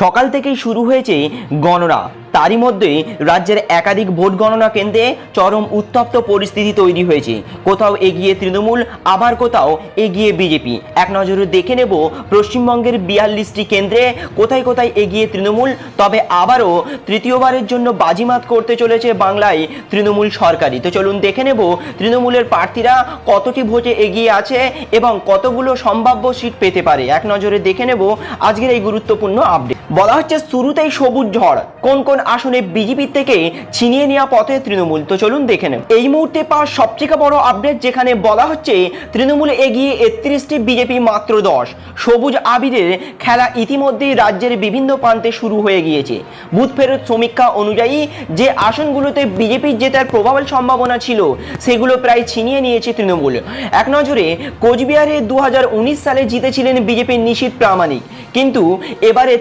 সকাল থেকেই শুরু হয়েছে গণনা। তারই মধ্যে রাজ্যের একাধিক ভোট গণনা কেন্দ্রে চরম উত্তপ্ত পরিস্থিতি তৈরি হয়েছে। কোথাও এগিয়ে তৃণমূল, আবার কোথাও এগিয়ে বিজেপি। এক নজরে দেখে নেব পশ্চিমবঙ্গের বিয়াল্লিশটি কেন্দ্রে কোথায় কোথায় এগিয়ে তৃণমূল, তবে আবারও তৃতীয়বারের জন্য বাজিমাত করতে চলেছে বাংলায় তৃণমূল সরকারি তো চলুন দেখে নেব তৃণমূলের প্রার্থীরা কতটি ভোটে এগিয়ে আছে এবং কতগুলো সম্ভাব্য সিট পেতে পারে। এক নজরে দেখে নেব আজকের এই গুরুত্বপূর্ণ আপডেট বলা হচ্ছে শুরুতেই সবুজ ঝড়। কোন কোন আসনে বিজেপি থেকে ছিনিয়ে নেওয়া পথে তৃণমূল? তো চলুন দেখে নেব। এই মুহূর্তে পাওয়া সবথেকে বড় আপডেট যেখানে বলা হচ্ছে তৃণমূল এগিয়ে একত্রিশটি বিজেপি মাত্র দশ। সবুজ আবিরের খেলা ইতিমধ্যেই রাজ্যের বিভিন্ন প্রান্তে শুরু হয়ে গিয়েছে। বুথ ফেরত সমীক্ষা অনুযায়ী যে আসনগুলোতে বিজেপির জেতার প্রবল সম্ভাবনা ছিল, সেগুলো প্রায় ছিনিয়ে নিয়েছে তৃণমূল। এক নজরে কোচবিহারে দু হাজার উনিশ সালে জিতেছিলেন বিজেপির নিশীত প্রামাণিক। কিন্তু এবারে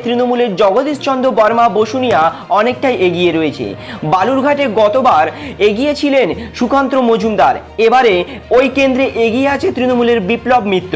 জগদীশ চন্দ্র বর্মা বসুনিয়া অনেকটাই এগিয়ে রয়েছে। বালুরঘাটে গতবার এগিয়েছিলেন সুকান্ত মজুমদার। এবারে ওই কেন্দ্রে এগিয়ে আছে তৃণমূলের বিপ্লব মিত্র।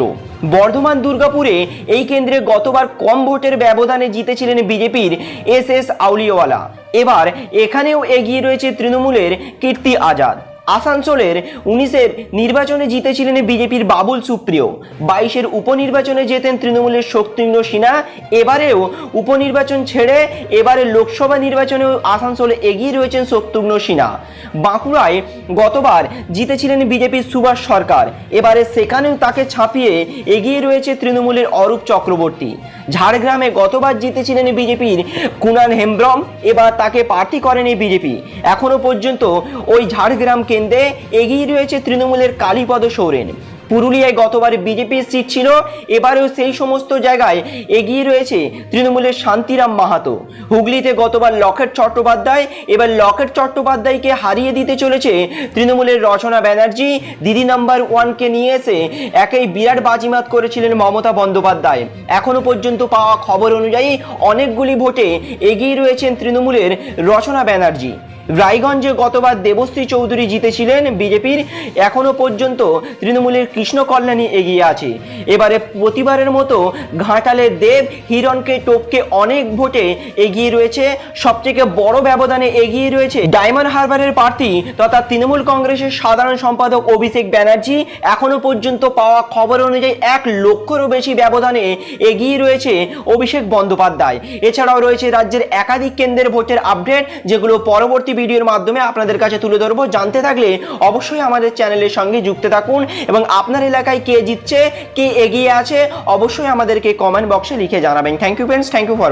বর্ধমান দুর্গাপুরে এই কেন্দ্রে গতবার কম ভোটের ব্যবধানে জিতেছিলেন বিজেপির এস এস আউলিওয়ালা এবার এখানেও এগিয়ে রয়েছে তৃণমূলের কীর্তি আজাদ। আসানসোলের উনিশের নির্বাচনে জিতেছিলেন বিজেপির বাবুল সুপ্রিয়। বাইশের উপনির্বাচনে জেতেন তৃণমূলের শক্তিন্দ্র সিনহা। এবারেও উপনির্বাচন ছেড়ে এবারে লোকসভা নির্বাচনেও আসানসোলে এগিয়ে রয়েছেন শত্রুঘ্ন সিনহা। বাঁকুড়ায় গতবার জিতেছিলেন বিজেপির সুভাষ সরকার। এবারে সেখানেও তাকে ছাপিয়ে এগিয়ে রয়েছে তৃণমূলের অরূপ চক্রবর্তী। ঝাড়গ্রামে গতবার জিতেছিলেন বিজেপির কুনাল হেমব্রম, এবার তাকে প্রার্থী করেনি বিজেপি। এখনও পর্যন্ত ওই ঝাড়গ্রাম কেন্দ্রে এগিয়ে রয়েছে তৃণমূলের কালীপদ সৌরেন। পুরুলিয়ায় গতবার বিজেপির সিট ছিল, এবারেও সেই সমস্ত জায়গায় এগিয়ে রয়েছে তৃণমূলের শান্তিরাম মাহাতো। হুগলিতে গতবার লকেট চট্টোপাধ্যায়, এবার লকেট চট্টোপাধ্যায়কে হারিয়ে দিতে চলেছে তৃণমূলের রচনা ব্যানার্জি। দিদি নাম্বার ওয়ানকে নিয়ে এসে একেই বিরাট বাজিমাত করেছিলেন মমতা বন্দ্যোপাধ্যায়। এখনও পর্যন্ত পাওয়া খবর অনুযায়ী অনেকগুলি ভোটে এগিয়ে রয়েছেন তৃণমূলের রচনা ব্যানার্জি। রায়গঞ্জে গতবার দেবশ্রী চৌধুরী জিতেছিলেন বিজেপির, এখনও পর্যন্ত তৃণমূলের কৃষ্ণ কল্যাণী এগিয়ে আছে। এবারে প্রতিবারের মতো ঘাটালে দেব হিরণকে টপকে অনেক ভোটে এগিয়ে রয়েছে। সবথেকে বড় ব্যবধানে এগিয়ে রয়েছে ডায়মন্ড হারবারের প্রার্থী তথা তৃণমূল কংগ্রেসের সাধারণ সম্পাদক অভিষেক ব্যানার্জি। এখনও পর্যন্ত পাওয়া খবর অনুযায়ী এক লক্ষেরও বেশি ব্যবধানে এগিয়ে রয়েছে অভিষেক বন্দ্যোপাধ্যায়। এছাড়াও রয়েছে রাজ্যের একাধিক কেন্দ্রের ভোটের আপডেট, যেগুলো পরবর্তী ভিডিওর মাধ্যমে আপনাদের কাছে তুলে ধরবো। জানতে থাকলে অবশ্যই আমাদের চ্যানেলের সঙ্গে যুক্ত থাকুন এবং আপনার এলাকায় কে জিতছে, কে এগিয়ে আছে, অবশ্যই আমাদেরকে কমেন্ট বক্সে লিখে জানাবেন। Thank you friends thank you for